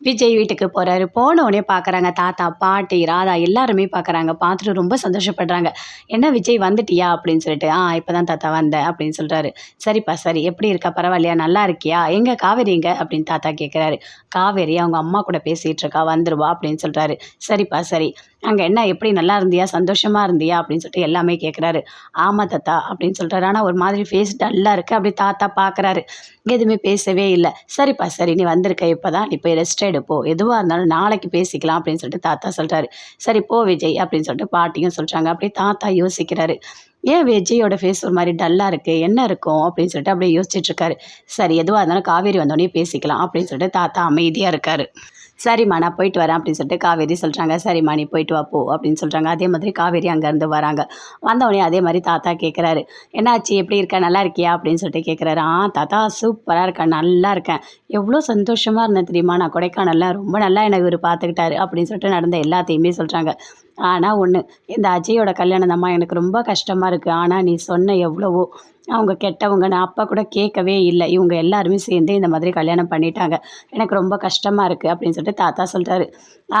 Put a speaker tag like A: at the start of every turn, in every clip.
A: விஜய் வீட்டுக்கு போகிறாரு போன உடனே பார்க்குறாங்க தாத்தா பாட்டி ராதா எல்லாருமே பார்க்குறாங்க பார்த்துட்டு ரொம்ப சந்தோஷப்படுறாங்க. என்ன விஜய் வந்துட்டியா? அப்படின்னு சொல்லிட்டு ஆ இப்போ தான் தாத்தா வந்தேன் அப்படின்னு சொல்கிறாரு சரிப்பா சரி. எப்படி இருக்கா? பரவாயில்லையா? நல்லா இருக்கியா? எங்கே காவேரிங்க அப்படின்னு தாத்தா கேட்குறாரு காவேரி அவங்க அம்மா கூட பேசிகிட்டு இருக்கா வந்துருவா அப்படின்னு சொல்கிறாரு சரிப்பா சரி. அங்கே என்ன? எப்படி நல்லா இருந்தியா? சந்தோஷமாக இருந்தியா? அப்படின்னு சொல்லிட்டு எல்லாமே கேட்குறாரு ஆமாம் தாத்தா அப்படின்னு சொல்கிறாரு ஆனால் ஒரு மாதிரி ஃபேஸ் டல்லாக இருக்குது அப்படி தாத்தா பார்க்குறாரு எதுவுமே பேசவே இல்லை. சரிப்பா சரி. நீ வந்திருக்க. இப்போ தான் நீ போய் ரெஸ்ட் எடுப்போ எதுவாக இருந்தாலும் நாளைக்கு பேசிக்கலாம் அப்படின்னு சொல்லிட்டு தாத்தா சொல்கிறாரு சரி போ விஜய் அப்படின்னு சொல்லிட்டு பாட்டியும் சொல்கிறாங்க அப்படியே தாத்தா யோசிக்கிறாரு. ஏன் விஜயோட ஃபேஸ் ஒரு மாதிரி டல்லாக இருக்குது என்ன இருக்கும்? அப்படின்னு சொல்லிட்டு அப்படியே யோசிச்சுட்டு இருக்காரு. சரி எதுவாக இருந்தாலும் காவேரி வந்தோடனே பேசிக்கலாம் அப்படின்னு சொல்லிட்டு தாத்தா அமைதியாக இருக்காரு. சரிம்மா நான் போயிட்டு வரேன் அப்படின்னு சொல்லிட்டு காவேரி சொல்கிறாங்க சரிம்மா நீ போயிட்டு வா போ அப்படின்னு சொல்கிறாங்க அதே மாதிரி காவேரி அங்கேருந்து வராங்க. வந்தவொடனே அதே மாதிரி தாத்தா கேட்குறாரு என்னாச்சு? எப்படி இருக்க? நல்லா இருக்கியா? அப்படின்னு சொல்லிட்டு கேட்குறாரு ஆ தாத்தா சூப்பராக இருக்கேன். நல்லா இருக்கேன். எவ்வளோ சந்தோஷமாக இருந்தேன் தெரியுமா? நான் கொடைக்கானல்லாம் ரொம்ப நல்லா என்னை இவர் பார்த்துக்கிட்டாரு அப்படின்னு சொல்லிட்டு நடந்த எல்லாத்தையுமே சொல்கிறாங்க ஆனால் ஒன்று இந்த அஜயோட கல்யாணம் தாம்மா எனக்கு ரொம்ப கஷ்டமாக இருக்குது ஆனால் நீ சொன்ன எவ்வளவோ அவங்க கெட்டவங்க நான் அப்பா கூட கேட்கவே இல்லை. இவங்க எல்லாருமே சேர்ந்து இந்த மாதிரி கல்யாணம் பண்ணிட்டாங்க. எனக்கு ரொம்ப கஷ்டமாக இருக்குது அப்படின்னு சொல்லிட்டு தாத்தா சொல்கிறாரு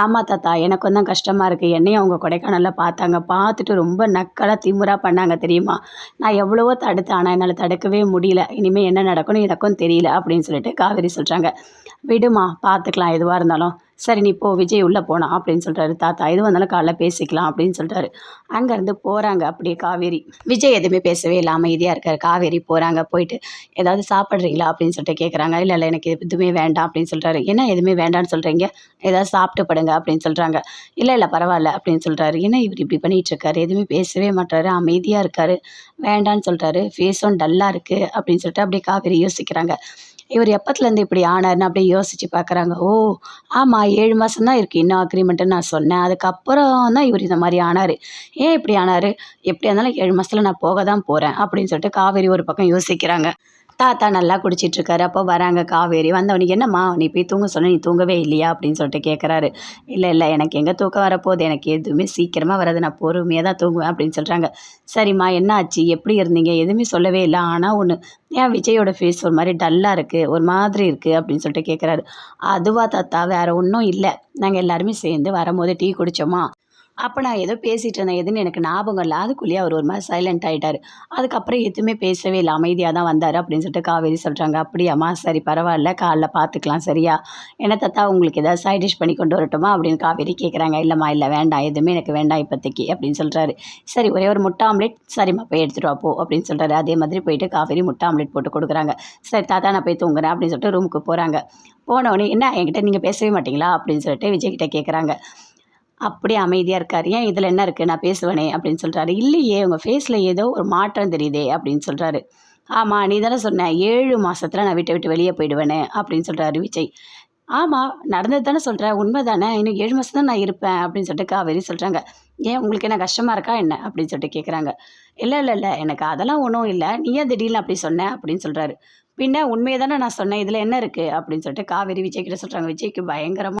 A: ஆமாம் தாத்தா எனக்கும் தான் கஷ்டமாக இருக்குது என்னையும் அவங்க கொடைக்கானலில் பார்த்தாங்க. பார்த்துட்டு ரொம்ப நக்கலாக திமுறாக பண்ணாங்க தெரியுமா? நான் எவ்வளவோ தடுத்தேன். ஆனால் என்னால் தடுக்கவே முடியல. இனிமேல் என்ன நடக்கும்னு எனக்கும் தெரியல அப்படின்னு சொல்லிட்டு காவேரி சொல்கிறாங்க விடுமா பார்த்துக்கலாம் எதுவாக இருந்தாலும். சரி நீ போ விஜய் உள்ளே போனா அப்படின்னு சொல்கிறாரு தாத்தா எது வந்தாலும் காலைல பேசிக்கலாம் அப்படின்னு சொல்கிறாரு அங்கேருந்து போகிறாங்க அப்படியே காவேரி. விஜய் எதுவுமே பேசவே இல்லை அமைதியாக இருக்கார். காவேரி போகிறாங்க போயிட்டு ஏதாவது சாப்பிட்றீங்களா அப்படின்னு சொல்லிட்டு கேட்குறாங்க இல்லை இல்லை எனக்கு எதுவுமே வேண்டாம் அப்படின்னு சொல்கிறாரு என்ன எதுவுமே வேண்டாம்னு சொல்கிறீங்க ஏதாவது சாப்பிட்டு படுங்க அப்படின்னு சொல்கிறாங்க இல்லை இல்லை பரவாயில்ல அப்படின்னு சொல்கிறாரு என்ன இவர் இப்படி பண்ணிகிட்டு இருக்காரு? எதுவுமே பேசவே மாட்டாரு அமைதியாக இருக்காரு வேண்டான்னு சொல்கிறாரு ஃபேஸும் டல்லாக இருக்குது அப்படின்னு சொல்லிட்டு அப்படியே காவேரி யோசிக்கிறாங்க. இவர் எப்பத்துலேருந்து இப்படி ஆனார்னு அப்படியே யோசித்து பார்க்குறாங்க ஓ ஆமாம் ஏழு மாதம் தான் இருக்குது இன்னும் அக்ரிமெண்ட்டுன்னு நான் சொன்னேன். அதுக்கப்புறம் தான் இவர் இந்த மாதிரி ஆனார். ஏன் இப்படி ஆனார்? எப்படியா இருந்தாலும் ஏழு மாதத்தில் நான் போக தான் போகிறேன் அப்படின்னு சொல்லிட்டு காவேரி ஒரு பக்கம் யோசிக்கிறாங்க. தாத்தா நல்லா குடிச்சிட்டு இருக்காரு அப்போ வராங்க காவேரி. வந்தவனுக்கு என்னம்மா நீ போய் தூங்க சொன்ன நீ தூங்கவே இல்லையா? அப்படின்னு சொல்லிட்டு கேட்குறாரு இல்லை இல்லை எனக்கு எங்கே தூக்கம் வரப்போகுது? எனக்கு எதுவுமே சீக்கிரமாக வராது. நான் பொறுமையாக தான் தூங்குவேன் அப்படின்னு சொல்கிறாங்க சரிம்மா என்ன ஆச்சு? எப்படி இருந்தீங்க? எதுவுமே சொல்லவே இல்லை. ஆனால் ஒன்று ஏன் விஜயோட ஃபேஸ் ஒரு மாதிரி டல்லாக இருக்குது ஒரு மாதிரி இருக்குது அப்படின்னு சொல்லிட்டு கேட்குறாரு அதுவா தாத்தா வேறு ஒன்றும் இல்லை. நாங்கள் எல்லாருமே சேர்ந்து வரும்போது டீ குடித்தோமா அப்போ நான் ஏதோ பேசிகிட்டு இருந்தேன் எதுன்னு எனக்கு ஞாபகம் இல்லை. அதுக்குள்ளேயே அவர் ஒரு மாதிரி சைலண்ட் ஆகிட்டார் அதுக்கப்புறம் எதுவுமே பேசவே இல்லை. அமைதியாக தான் வந்தார் அப்படின்னு சொல்லிட்டு காவேரி சொல்கிறாங்க அப்படியாம்மா சரி பரவாயில்ல. காலைல பார்த்துக்கலாம் சரியா? என்ன தாத்தா உங்களுக்கு ஏதாவது சைட் டிஷ் பண்ணி கொண்டு வரட்டுமா? அப்படின்னு காவேரி கேட்குறாங்க இல்லைம்மா இல்லை வேண்டாம். எதுவுமே எனக்கு வேண்டாம் இப்போதைக்கு அப்படின்னு சொல்கிறாரு சரி ஒரே ஒரு முட்டை ஆம்லேட்? சரிம்மா போய் எடுத்துகிட்டு வா போ அப்படின்னு சொல்கிறாரு அதே மாதிரி போயிட்டு காவேரி முட்டை ஆம்லேட் போட்டு கொடுக்குறாங்க. சரி தாத்தா நான் போய் தூங்குறேன் அப்படின்னு சொல்லிட்டு ரூமுக்கு போகிறாங்க போனவொடனே என்ன என்கிட்ட நீங்கள் பேசவே மாட்டீங்களா? அப்படின்னு சொல்லிட்டு விஜய்கிட்ட கேட்குறாங்க அப்படியே அமைதியாக இருக்கார். ஏன் இதில் என்ன இருக்குது நான் பேசுவேனே அப்படின்னு சொல்கிறாரு இல்லையே உங்கள் ஃபேஸில் ஏதோ ஒரு மாற்றம் தெரியுதே அப்படின்னு சொல்கிறாரு ஆமாம் நீ தானே சொன்ன ஏழு மாதத்தில் நான் வீட்டை விட்டு வெளியே போயிடுவேனே அப்படின்னு சொல்கிறாரு விஜய். ஆமாம் நடந்தது தானே சொல்கிறேன் உண்மை தானே இன்னும் ஏழு மாதம் தான் நான் இருப்பேன் அப்படின்னு சொல்லிட்டு காவேரி சொல்கிறாங்க ஏன் உங்களுக்கு என்ன கஷ்டமாக இருக்கா என்ன? அப்படின்னு சொல்லிட்டு கேட்குறாங்க இல்லை இல்லை இல்லை எனக்கு அதெல்லாம் ஒன்றும் இல்லை. நீ ஏன் திடீர்னு அப்படி சொன்ன? அப்படின்னு சொல்கிறாரு பின்ன உண்மையை தானே நான் சொன்னேன். இதில் என்ன இருக்குது அப்படின்னு சொல்லிட்டு காவேரி விஜய் கிட்ட சொல்கிறாங்க விஜய்க்கு பயங்கரமாக